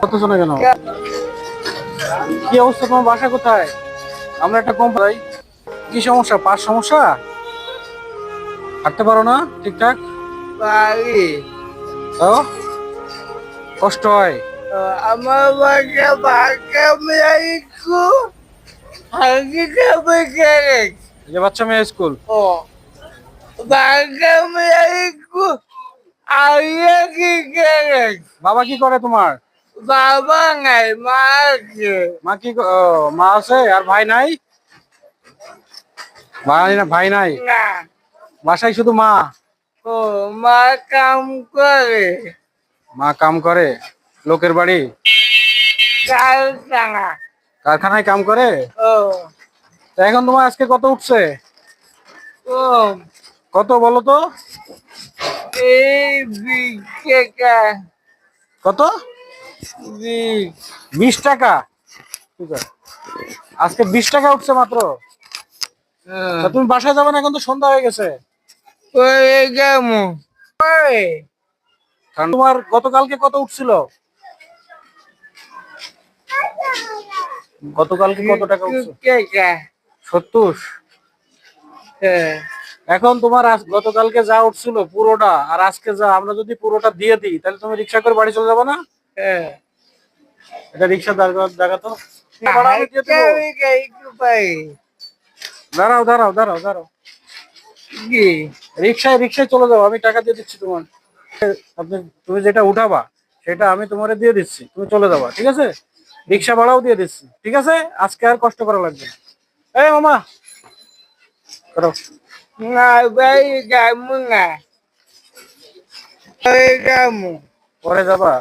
কত শোনা কেন? কি অবস্থা তোমার বাসা কোথায়? আমরা একটা কম পাই কি সমস্যা? পাস সমস্যা? হাঁটতে পারো না ঠিকঠাক? কষ্ট হয়? আমার বাসা বাচ্চা মেয়ে স্কুল? ও। বাবা কি করে তোমার? বাবা নাই মা আছে। মা কি ও, মা আছে আর ভাই নাই? ভাই না ভাই নাই? না। বাসায় শুধু মা? ও মা কাম করে। মা কাম করে? লোকের বাড়ি? কাল টানা কারখানায় কাম করে? ও। এখন তোমার আজকে কত উঠছে? ও কত বলো তো? কত? বিশ টাকা। ঠিক আছে। আজকে বিশ টাকা উঠছে মাত্র। তা তুমি বাসায় যাবে না এখন তো সন্ধ্যা হয়ে গেছে। তোমার গতকালকে কত উঠছিল? গতকালকে কত টাকা সত্তর। হ্যাঁ। এখন তোমার গতকালকে যা উঠছিল পুরোটা আর আজকে যা আমরা যদি পুরোটা দিয়ে দিই তাহলে তুমি রিক্সা করে বাড়ি চলে যাব না? হ্যাঁ। এটা রিক্সা দেখা তো দাঁড়াও দাঁড়াও দাঁড়াও দাঁড়াও। কি? রিক্সায় রিক্সায় চলে যাও আমি টাকা দিয়ে দিচ্ছি তোমার। আপনি তুমি যেটা উঠাবা সেটা আমি তোমারে দিয়ে দিচ্ছি তুমি চলে যাবা ঠিক আছে? রিক্সা ভাড়াও দিয়ে দিচ্ছি ঠিক আছে? আজকে আর কষ্ট করা লাগবে না। এই মামা। করো পরে যাবা?